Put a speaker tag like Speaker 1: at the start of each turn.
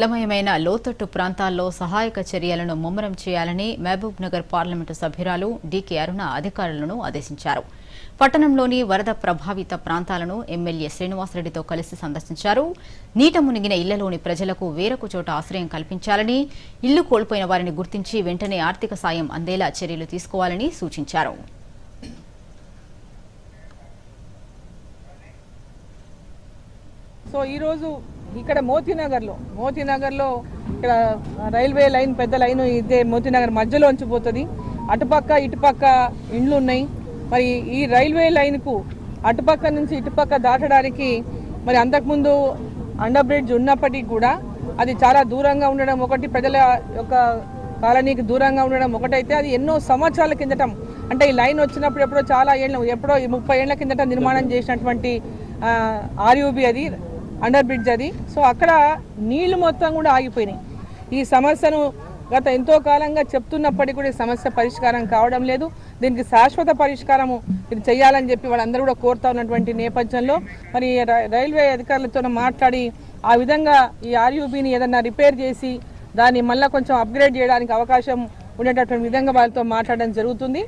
Speaker 1: జలమయమైన లోతట్టు ప్రాంతాల్లో సహాయక చర్యలను ముమ్మరం చేయాలని మహబూబ్ నగర్ పార్లమెంటు సభ్యురాలు డీకే అరుణ అధికారులను ఆదేశించారు. పట్టణంలోని వరద ప్రభావిత ప్రాంతాలను ఎమ్మెల్యే శ్రీనివాసరెడ్డితో కలిసి సందర్శించారు. నీట మునిగిన ఇళ్ళలోని ప్రజలకు వేరొక చోట ఆశ్రయం కల్పించాలని ఇల్లు కోల్పోయిన వారిని గుర్తించి వెంటనే ఆర్థిక సాయం అందేలా చర్యలు తీసుకోవాలని సూచించారు.
Speaker 2: సో ఈరోజు ఇక్కడ మోతీనగర్లో మోతీనగర్లో ఇక్కడ రైల్వే లైన్ పెద్ద లైన్ ఇదే మోతీనగర్ మధ్యలో ఉంచిపోతుంది అటుపక్క ఇటుపక్క ఇండ్లు ఉన్నాయి మరి ఈ రైల్వే లైన్కు అటుపక్క నుంచి ఇటుపక్క దాటడానికి మరి అంతకుముందు అండర్ బ్రిడ్జ్ ఉన్నప్పటికీ కూడా అది చాలా దూరంగా ఉండడం ఒకటి ప్రజల యొక్క కాలనీకి దూరంగా ఉండడం ఒకటైతే అది ఎన్నో సంవత్సరాల కిందట అంటే ఈ లైన్ వచ్చినప్పుడు ఎప్పుడో చాలా ఏళ్ళ ఎప్పుడో ఈ ముప్పై ఏళ్ళ కిందట నిర్మాణం చేసినటువంటి ఆర్యూబీ అది. అండర్ బ్రిడ్జ్ అది. సో అక్కడ నీళ్ళు మొత్తం కూడా ఆగిపోయినాయి. ఈ సమస్యను గత ఎంతో కాలంగా చెప్తున్నప్పటికీ కూడా ఈ సమస్య పరిష్కారం కావడం లేదు. దీనికి శాశ్వత పరిష్కారము ఇది చేయాలని చెప్పి వాళ్ళందరూ కూడా కోరుతా ఉన్నటువంటి నేపథ్యంలో మరి రైల్వే అధికారులతో మాట్లాడి ఆ విధంగా ఈ ఆర్యూబీని ఏదన్నా రిపేర్ చేసి దాన్ని మళ్ళీ కొంచెం అప్గ్రేడ్ చేయడానికి అవకాశం ఉండేటటువంటి విధంగా వాళ్ళతో మాట్లాడడం జరుగుతుంది.